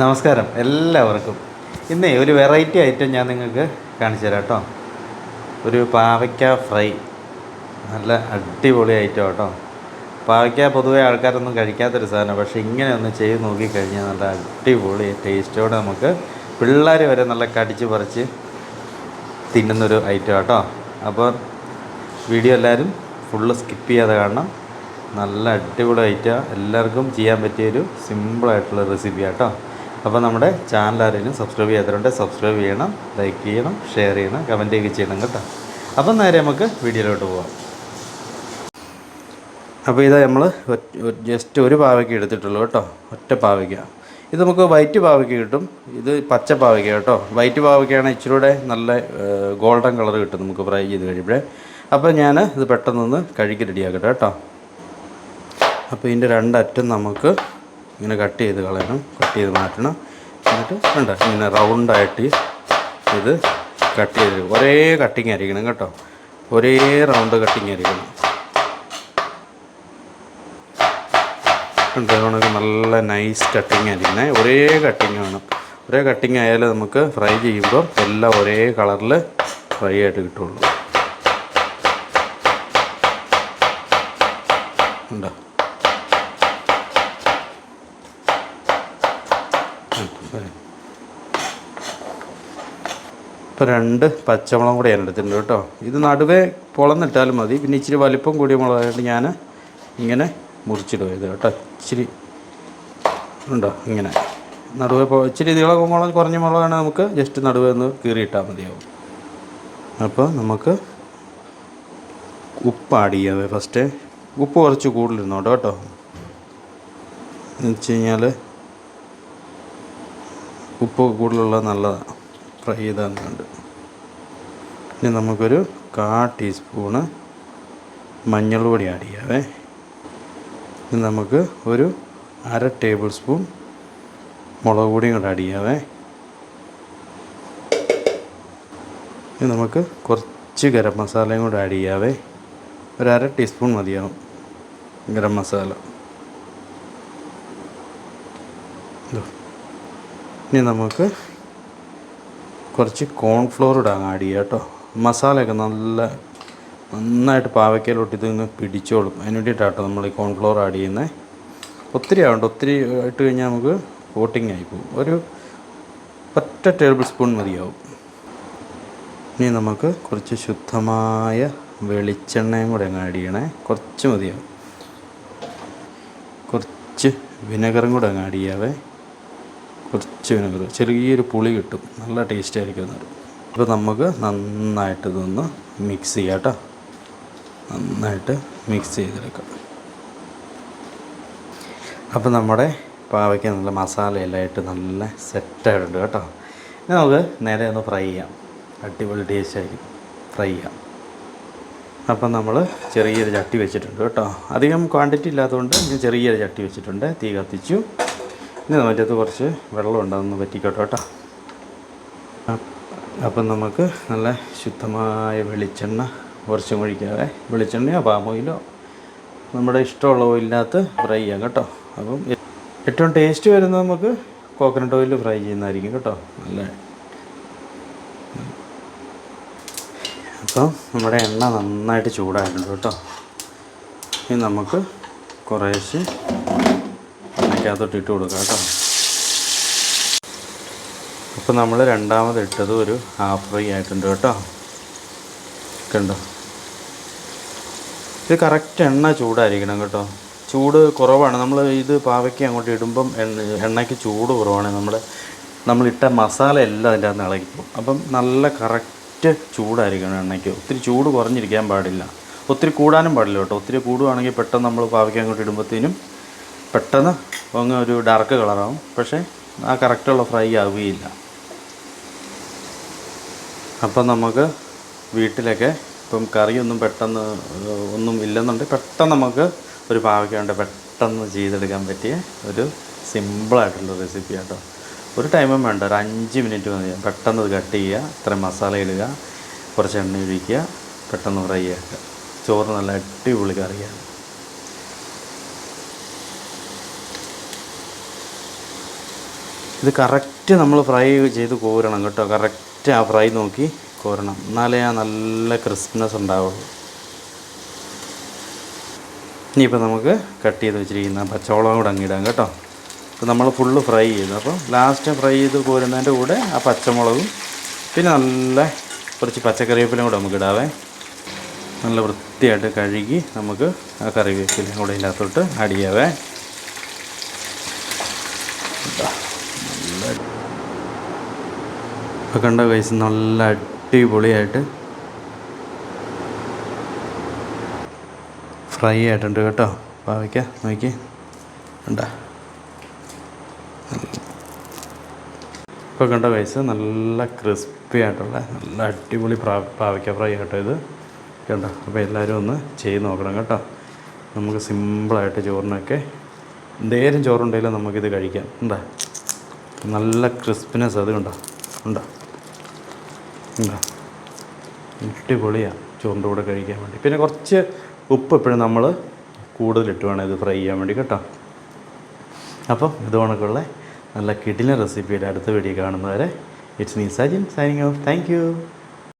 നമസ്കാരം എല്ലാവർക്കും. ഇന്നേ ഒരു വെറൈറ്റി ഐറ്റം ഞാൻ നിങ്ങൾക്ക് കാണിച്ചു തരാം കേട്ടോ. ഒരു പാവയ്ക്ക ഫ്രൈ. നല്ല അടിപൊളി ഐറ്റം കേട്ടോ പാവയ്ക്ക പൊതുവെ ആൾക്കാരൊന്നും കഴിക്കാത്തൊരു സാധനം പക്ഷേ ഇങ്ങനെ ഒന്ന് ചെയ്ത് നോക്കിക്കഴിഞ്ഞാൽ നല്ല അടിപൊളി ടേസ്റ്റോടെ നമുക്ക് പിള്ളേർ വരെ നല്ല കടിച്ച് പറിച്ച് തിന്നുന്നൊരു ഐറ്റം കേട്ടോ അപ്പോൾ വീഡിയോ എല്ലാവരും ഫുള്ള് സ്കിപ്പ് ചെയ്യാതെ കാണണം. നല്ല അടിപൊളി ഐറ്റം. എല്ലാവർക്കും ചെയ്യാൻ പറ്റിയ പറ്റിയൊരു സിമ്പിളായിട്ടുള്ള റെസിപ്പി കേട്ടോ അപ്പോൾ നമ്മുടെ ചാനൽ ആരെങ്കിലും സബ്സ്ക്രൈബ് ചെയ്യാത്തവരുണ്ട് സബ്സ്ക്രൈബ് ചെയ്യണം ലൈക്ക് ചെയ്യണം ഷെയർ ചെയ്യണം കമന്റ് ഒക്കെ ചെയ്യണം കേട്ടോ. അപ്പം നേരെ നമുക്ക് വീഡിയോയിലോട്ട് പോവാം. അപ്പോൾ ഇതാ നമ്മൾ ജസ്റ്റ് ഒരു പാവയ്ക്ക എടുത്തിട്ടുള്ളൂ കേട്ടോ. ഒറ്റ പാവയ്ക്ക. ഇത് നമുക്ക് വൈറ്റ് പാവയ്ക്ക കിട്ടും. ഇത് പച്ച പാവയ്ക്ക കേട്ടോ. വൈറ്റ് പാവയ്ക്കയാണ് ഇച്ചിരൂടെ നല്ല ഗോൾഡൻ കളർ കിട്ടും നമുക്ക് ഫ്രൈ ചെയ്ത് കഴിയുമ്പോഴേ. അപ്പോൾ ഞാൻ ഇത് പെട്ടെന്നൊന്ന് കഴുകി റെഡിയാക്കട്ടെ കേട്ടോ. അപ്പോൾ ഇതിന്റെ രണ്ടറ്റം നമുക്ക് ഇങ്ങനെ കട്ട് ചെയ്ത് കളയണം. കട്ട് ചെയ്ത് മാറ്റണം. എന്നിട്ട് വേണ്ട ഇങ്ങനെ റൗണ്ടായിട്ട് ഇത് കട്ട് ചെയ്ത് ഒരേ കട്ടിങ് ആയിരിക്കണം കേട്ടോ. ഒരേ റൗണ്ട് കട്ടിങ് ആയിരിക്കണം. ഉണ്ട് കണക്ക് നല്ല നൈസ് കട്ടിങ് ആയിരിക്കണേ. ഒരേ കട്ടിങ് ആണ് ഒരേ കട്ടിങ് ആയാലും നമുക്ക് ഫ്രൈ ചെയ്യുമ്പോൾ എല്ലാം ഒരേ കളറിൽ ഫ്രൈ ആയിട്ട് കിട്ടുള്ളൂ. ഉണ്ടോ ഇപ്പോൾ രണ്ട് പച്ചമുളകും കൂടെ ഞാൻ എടുത്തിട്ടുണ്ട് കേട്ടോ. ഇത് നടുവേ പൊളന്നിട്ടാലും മതി. പിന്നെ ഇച്ചിരി വലിപ്പം കൂടിയ മുളകായിട്ട് ഞാൻ ഇങ്ങനെ മുറിച്ചിടുക ഇത് കേട്ടോ. ഇച്ചിരി ഉണ്ടോ? ഇങ്ങനെ. നടുവേ പോ ഇച്ചിരി നീളം മുളക് കുറഞ്ഞ മുളകാണ് നമുക്ക് ജസ്റ്റ് നടുവേ ഒന്ന് കീറിയിട്ടാൽ മതിയാവും. അപ്പോൾ നമുക്ക് ഉപ്പ് ആഡ് ചെയ്യാവേ ഫസ്റ്റ് ഉപ്പ് കുറച്ച് കൂടുതലിരുന്നോട്ടോ കേട്ടോ. എന്ന് വെച്ച് കഴിഞ്ഞാൽ ഉപ്പ് കൂടുതലുള്ള നല്ലതാണ് ഫ്രൈ ചെയ്താൽ ഇനി നമുക്കൊരു കാ ടീസ്പൂണ് മഞ്ഞൾപ്പൊടി പൊടി ആഡ് ചെയ്യാവേ. ഇനി നമുക്ക് ഒരു അര ടേബിൾ സ്പൂൺ മുളക് പൊടിയും കൂടെ ആഡ് ചെയ്യാവേ. ഇനി നമുക്ക് കുറച്ച് ഗരം മസാലയും കൂടെ ആഡ് ചെയ്യാവേ. ഒരു അര ടീസ്പൂൺ മതിയാവും ഗരം മസാല. ഇനി നമുക്ക് കുറച്ച് കോൺഫ്ലോർ ഇടാൻ ആഡ് ചെയ്യാം കേട്ടോ. മസാലയൊക്കെ നല്ല നന്നായിട്ട് പാവയ്ക്കയിലോട്ട് ഇതിങ്ങ് പിടിച്ചോളും. അതിന് വേണ്ടിയിട്ടാട്ടോ നമ്മൾ ഈ കോൺഫ്ലോർ ആഡ് ചെയ്യുന്നത് ഒത്തിരി ആവണ്ട ഒത്തിരി ഇട്ട് കഴിഞ്ഞാൽ നമുക്ക് കോട്ടിങ് ആയിപ്പോവും ഒരു ഒറ്റ ടേബിൾ സ്പൂൺ മതിയാവും. ഇനി നമുക്ക് കുറച്ച് ശുദ്ധമായ വെളിച്ചെണ്ണയും കൂടെ അങ്ങ് ആഡ് ചെയ്യണേ. കുറച്ച് മതിയാവും. കുറച്ച് വിനെഗറും കൂടെ അങ്ങ് ആഡ് ചെയ്യാവേ. കുറച്ച് വിനെഗർ ചെറിയൊരു പുളി കിട്ടും. നല്ല ടേസ്റ്റ് ആയിരിക്കും അത്. അപ്പോൾ നമുക്ക് നന്നായിട്ട് ഇതൊന്ന് മിക്സ് ചെയ്യാം കേട്ടോ നന്നായിട്ട് മിക്സ് ചെയ്തെടുക്കാം. അപ്പോൾ നമ്മുടെ പാവയ്ക്ക് നല്ല മസാലയെല്ലാം നല്ല സെറ്റായിട്ടുണ്ട് കേട്ടോ ഇനി നമുക്ക് നേരെ ഒന്ന് ഫ്രൈ ചെയ്യാം. അടിപൊളി ടേസ്റ്റ് ആയിരിക്കും. ഫ്രൈ ചെയ്യാം. അപ്പം നമ്മൾ ചെറിയൊരു ചട്ടി വെച്ചിട്ടുണ്ട് കേട്ടോ അധികം ക്വാണ്ടിറ്റി ഇല്ലാത്തതുകൊണ്ട് ഞാൻ ചെറിയൊരു ചട്ടി വെച്ചിട്ടുണ്ട്. തീ കത്തിച്ചു. ഇനി മറ്റത്ത് കുറച്ച് വെള്ളം ഉണ്ടെന്ന് പറ്റിക്കോട്ടോ കേട്ടോ. അപ്പം നമുക്ക് നല്ല ശുദ്ധമായ വെളിച്ചെണ്ണ കുറച്ചും ഒഴിക്കാവേ. വെളിച്ചെണ്ണയോ പാം ഓയിലോ നമ്മുടെ ഇഷ്ടമുള്ള ഓയിലിനകത്ത് ഫ്രൈ ചെയ്യാം കേട്ടോ. അപ്പം ഏറ്റവും ടേസ്റ്റ് വരുന്നത് നമുക്ക് കോക്കനട്ട് ഓയിൽ ഫ്രൈ ചെയ്യുന്നതായിരിക്കും കേട്ടോ. നല്ല അപ്പം നമ്മുടെ എണ്ണ നന്നായിട്ട് ചൂടായിട്ടുണ്ട് കേട്ടോ. ഇനി നമുക്ക് കുറേശ്ശെ എണ്ണയ്ക്കകത്തോട്ട് ഇട്ട് കൊടുക്കാം കേട്ടോ. അപ്പോൾ നമ്മൾ രണ്ടാമത് ഇട്ടത് ഒരു ഹാഫ് ഫ്രൈ ആയിട്ടുണ്ട് കേട്ടോ. കണ്ടോ? ഇത് കറക്റ്റ് എണ്ണ ചൂടായിരിക്കണം കേട്ടോ. ചൂട് കുറവാണ്. നമ്മൾ ഇത് പാവയ്ക്ക് അങ്ങോട്ട് ഇടുമ്പം എണ്ണ എണ്ണയ്ക്ക് ചൂട് കുറവാണ്. നമ്മൾ നമ്മളിട്ട മസാല എല്ലാം അതിന്റെ അകത്ത് ഇളകിപ്പോവും അപ്പം നല്ല കറക്റ്റ് ചൂടായിരിക്കണം എണ്ണയ്ക്ക്. ഒത്തിരി ചൂട് കുറഞ്ഞിരിക്കാൻ പാടില്ല. ഒത്തിരി കൂടാനും പാടില്ല കേട്ടോ. ഒത്തിരി കൂടുവാണെങ്കിൽ പെട്ടെന്ന് നമ്മൾ പാവയ്ക്ക് അങ്ങോട്ട് ഇടുമ്പോഴത്തേനും പെട്ടെന്ന് അങ്ങ് ഒരു ഡാർക്ക് കളറാവും പക്ഷേ ആ കറക്റ്റുള്ള ഫ്രൈ ആവുകയില്ല. അപ്പം നമുക്ക് വീട്ടിലൊക്കെ ഇപ്പം കറിയൊന്നും പെട്ടെന്ന് ഒന്നും ഇല്ലെന്നുണ്ടെങ്കിൽ പെട്ടെന്ന് നമുക്ക് ഒരു പാവയ്ക്കാണ്ട് പെട്ടെന്ന് ചെയ്തെടുക്കാൻ പറ്റിയ ഒരു സിമ്പിളായിട്ടുള്ള റെസിപ്പി കേട്ടോ ഒരു ടൈമും വേണ്ട. ഒരു അഞ്ച് മിനിറ്റ് മതി. പെട്ടെന്ന് ഇത് കട്ട് ചെയ്യുക. ഇത്രയും മസാല ഇടുക. കുറച്ച് എണ്ണ ഒഴിക്കുക. പെട്ടെന്ന് ഫ്രൈ ആക്കുക. ചോറ് നല്ല അടിപൊളി കറിയാണ്. ഇത് കറക്റ്റ് നമ്മൾ ഫ്രൈ ചെയ്ത് കോരണം കേട്ടോ. കറക്റ്റ് ആ ഫ്രൈ നോക്കി കോരണം. എന്നാലേ ആ നല്ല ക്രിസ്പ്നെസ് ഉണ്ടാവുള്ളൂ. ഇനിയിപ്പോൾ നമുക്ക് കട്ട് ചെയ്ത് വെച്ചിരിക്കുന്ന പച്ചവളം കൂടെ അങ്ങിടാം കേട്ടോ. അപ്പോൾ നമ്മൾ ഫുള്ള് ഫ്രൈ ചെയ്തു. അപ്പം ലാസ്റ്റ് ഫ്രൈ ചെയ്ത് കോരുന്നതിന്റെ കൂടെ ആ പച്ചമുളകും പിന്നെ നല്ല കുറച്ച് പച്ചക്കറിവേപ്പിലും കൂടെ നമുക്ക് ഇടാവേ. നല്ല വൃത്തിയായിട്ട് കഴുകി നമുക്ക് ആ കറിവേപ്പിലും കൂടെ ഇതിനകത്തോട്ട് ആഡ് ചെയ്യാവേ. ഇപ്പോൾ കണ്ട ഗൈസ് നല്ല അടിപൊളിയായിട്ട് ഫ്രൈ ആയിട്ടുണ്ട് കേട്ടോ. പാവയ്ക്ക നോക്കി ഉണ്ടാ ഇപ്പോൾ കണ്ട ഗൈസ് നല്ല ക്രിസ്പി ആയിട്ടുള്ള നല്ല അടിപൊളി പാവയ്ക്ക ഫ്രൈ കേട്ടോ ഇത്. കേട്ടോ അപ്പോൾ എല്ലാവരും ഒന്ന് ചെയ്ത് നോക്കണം കേട്ടോ. നമുക്ക് സിമ്പിളായിട്ട് ചോറിനൊക്കെ എന്തേലും ചോറുണ്ടെങ്കിലും നമുക്കിത് കഴിക്കാം. ഉണ്ടാ നല്ല ക്രിസ്പിനെസ് അത് കണ്ടോ? ഉണ്ടോ ഉണ്ടോ? അടിപൊളിയാണ് ചോറിന്റെ കൂടെ കഴിക്കാൻ വേണ്ടി. പിന്നെ കുറച്ച് ഉപ്പ് എപ്പോഴും നമ്മൾ കൂടുതലിട്ട് വേണം ഇത് ഫ്രൈ ചെയ്യാൻ വേണ്ടി കേട്ടോ. അപ്പം ഇത് കണക്കുള്ള നല്ല കിടിലൻ റെസിപ്പിയുടെ അടുത്ത വീഡിയോ കാണുന്നവരെ it's me Sajin signing off thank